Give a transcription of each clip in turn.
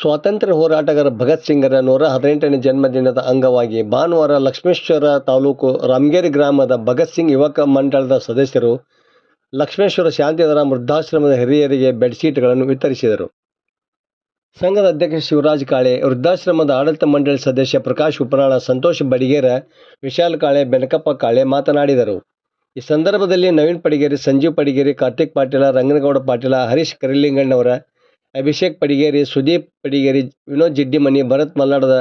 ಸ್ವಾತಂತ್ರ್ಯ ಹೋರಾಟಗಾರ ಭಗತ್ ಸಿಂಗರ ನೂರ ಹದಿನೆಂಟನೇ ಜನ್ಮದಿನದ ಅಂಗವಾಗಿ ಭಾನುವಾರ ಲಕ್ಷ್ಮೇಶ್ವರ ತಾಲೂಕು ರಾಮಗೇರಿ ಗ್ರಾಮದ ಭಗತ್ ಸಿಂಗ್ ಯುವಕ ಮಂಡಳದ ಸದಸ್ಯರು ಲಕ್ಷ್ಮೇಶ್ವರ ಶಾಂತಿಧರ ವೃದ್ಧಾಶ್ರಮದ ಹಿರಿಯರಿಗೆ ಬೆಡ್ಶೀಟ್ಗಳನ್ನು ವಿತರಿಸಿದರು. ಸಂಘದ ಅಧ್ಯಕ್ಷ ಶಿವರಾಜ್ ಕಾಳೆ, ವೃದ್ಧಾಶ್ರಮದ ಆಡಳಿತ ಮಂಡಳಿ ಸದಸ್ಯ ಪ್ರಕಾಶ್ ಉಪನಾಳ ಸಂತೋಷ್ ಬಡಿಗೇರ, ವಿಶಾಲ್ ಕಾಳೆ, ಬೆನಕಪ್ಪ ಕಾಳೆ ಮಾತನಾಡಿದರು. ಈ ಸಂದರ್ಭದಲ್ಲಿ ನವೀನ್ ಪಡಿಗೇರಿ, ಸಂಜೀವ್ ಪಡಿಗೇರಿ, ಕಾರ್ತಿಕ್ ಪಾಟೀಲ, ರಂಗನಗೌಡ ಪಾಟೀಲ, ಹರೀಶ್ ಕರಿಲಿಂಗಣ್ಣವರ ಅಭಿಷೇಕ್ ಪಡಿಗೇರಿ, ಸುದೀಪ್ ಪಡಿಗೇರಿ, ವಿನೋದ್ ಜಿಡ್ಡಿಮನಿ, ಭರತ್ ಮಲ್ಲಾಡದ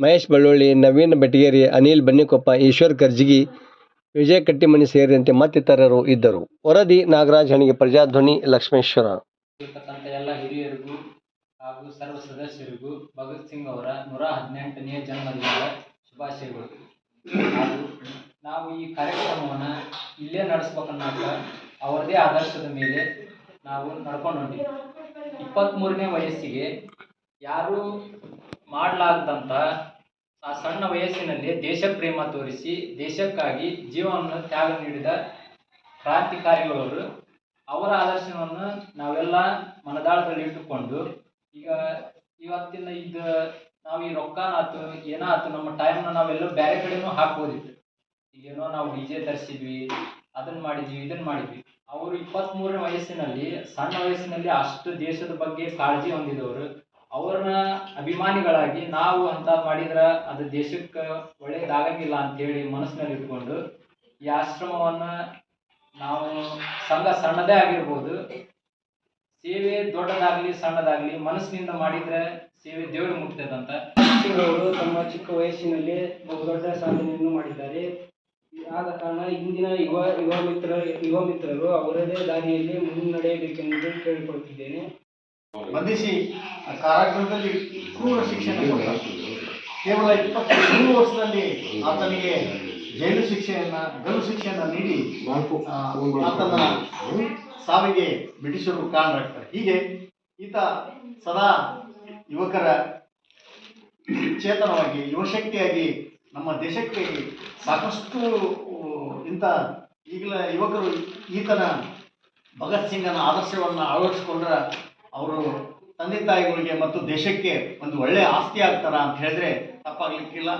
ಮಹೇಶ್ ಬೆಳ್ಳುಳ್ಳಿ, ನವೀನ್ ಬೆಟಗೇರಿ ಅನಿಲ್ ಬನ್ನಿಕೊಪ್ಪ, ಈಶ್ವರ್ ಕರ್ಜಿಗಿ ವಿಜಯ್ ಕಟ್ಟಿಮನಿ ಸೇರಿದಂತೆ ಮತ್ತಿತರರು ಇದ್ದರು. ವರದಿ ನಾಗರಾಜ್ ಹಣಿಗೆ, ಪ್ರಜಾಧ್ವನಿ ಲಕ್ಷ್ಮೇಶ್ವರ. ಎಲ್ಲ ಹಿರಿಯರಿಗೂ ಹಾಗೂ ಸರ್ವ ಸದಸ್ಯರಿಗೂ ಭಗತ್ ಸಿಂಗ್ ಅವರ ನೂರ ಹದಿನೆಂಟನೆಯ ಜನ್ಮದಿನದ ಶುಭಾಶಯಗಳು. ನಾವು ಈ ಕಾರ್ಯಕ್ರಮವನ್ನು ಇಲ್ಲೇ ನಡೆಸ್ಬೇಕನ್ನೋಕ ಅವರದೇ ಆದರ್ಶದ ಮೇಲೆ ನಾವು ನಡ್ಕೊಂಡು ಹೊಂಟಿವಿ ಇಪ್ಪತ್ತ್ಮೂರನೇ ವಯಸ್ಸಿಗೆ ಯಾರೂ ಮಾಡಲಾಗದಂಥ ಆ ಸಣ್ಣ ವಯಸ್ಸಿನಲ್ಲಿ ದೇಶ ಪ್ರೇಮ ತೋರಿಸಿ ದೇಶಕ್ಕಾಗಿ ಜೀವವನ್ನು ತ್ಯಾಗ ನೀಡಿದ ಕ್ರಾಂತಿಕಾರಿಗಳವರು. ಅವರ ಆದರ್ಶವನ್ನು ನಾವೆಲ್ಲ ಮನದಾಳದಲ್ಲಿ ಇಟ್ಟುಕೊಂಡು ಈಗ ಇವತ್ತಿನ ಇದು ನಾವು ಈ ರೊಕ್ಕ ಆತು ಏನಾಯ್ತು ನಮ್ಮ ಟೈಮ್ನ ನಾವೆಲ್ಲೋ ಬೇರೆ ಕಡೆನೂ ಹಾಕ್ಬೋದಿತ್ತು. ಈಗೇನೋ ನಾವು ಡಿ ಜೆ ತರಿಸಿದ್ವಿ, ಅದನ್ನು ಮಾಡಿದ್ವಿ, ಇದನ್ನು ಮಾಡಿದ್ವಿ. ಅವರು ಇಪ್ಪತ್ತ್ಮೂರನೇ ವಯಸ್ಸಿನಲ್ಲಿ, ಸಣ್ಣ ವಯಸ್ಸಿನಲ್ಲಿ ಅಷ್ಟು ದೇಶದ ಬಗ್ಗೆ ಕಾಳಜಿ ಹೊಂದಿದವರು. ಅವ್ರನ್ನ ಅಭಿಮಾನಿಗಳಾಗಿ ನಾವು ಅಂತ ಮಾಡಿದ್ರ ಅದು ದೇಶಕ್ಕೆ ಒಳ್ಳೇದಾಗಂಗಿಲ್ಲ ಅಂತೇಳಿ ಮನಸ್ಸಿನಲ್ಲಿ ಇಟ್ಕೊಂಡು ಈ ಆಶ್ರಮವನ್ನ ನಾವು ಸಂಘ ಸಣ್ಣದೇ ಆಗಿರ್ಬೋದು. ಸೇವೆ ದೊಡ್ಡದಾಗ್ಲಿ ಸಣ್ಣದಾಗ್ಲಿ ಮನಸ್ಸಿನಿಂದ ಮಾಡಿದ್ರೆ ಸೇವೆ ದೇವರು ಮುಟ್ತದಂತ. ಅವರು ತಮ್ಮ ಚಿಕ್ಕ ವಯಸ್ಸಿನಲ್ಲಿ ಬಹುದೊಡ್ಡ ಸಾಧನೆಯನ್ನು ಮಾಡಿದ್ದಾರೆ. ಆದ ಕಾರಣ ಇಂದಿನ ಯುವ ಯುವ ಮಿತ್ರ ಯುವ ಮಿತ್ರರು ಅವರದೇ ದಾರಿಯಲ್ಲಿ ಮುನ್ನಡೆಯಬೇಕೆಂದು ಕೇಳಿಕೊಳ್ಳುತ್ತಿದ್ದೇನೆ ಬಂಧಿಸಿ ಆ ಕಾರಾಗೃಹದಲ್ಲಿ ಕ್ರೂರ ಶಿಕ್ಷಣ ಕೇವಲ ಇಪ್ಪತ್ಮೂರು ವರ್ಷದಲ್ಲಿ ಆತನಿಗೆ ಜೈಲು ಶಿಕ್ಷೆಯನ್ನ ಗಲ್ಲು ಶಿಕ್ಷೆಯನ್ನ ನೀಡಿ ಆತನ ಸಾವಿಗೆ ಬ್ರಿಟಿಷರು ಕಾರಣರಾಗ್ತಾರೆ ಹೀಗೆ ಈತ ಸದಾ ಯುವಕರ ಚೇತನವಾಗಿ ಯುವಶಕ್ತಿಯಾಗಿ ನಮ್ಮ ದೇಶಕ್ಕೆ ಸಾಕಷ್ಟು ಇಂಥ ಈಗಲ ಯುವಕರು ಈತನ ಭಗತ್ ಸಿಂಗನ ಆದರ್ಶವನ್ನು ಅಳವಡಿಸ್ಕೊಂಡ್ರೆ ಅವರು ತಂದೆ ತಾಯಿಗಳಿಗೆ ಮತ್ತು ದೇಶಕ್ಕೆ ಒಂದು ಒಳ್ಳೆಯ ಆಸ್ತಿ ಆಗ್ತಾರ ಅಂತ ಹೇಳಿದ್ರೆ ತಪ್ಪಾಗ್ಲಿಕ್ಕಿಲ್ಲ.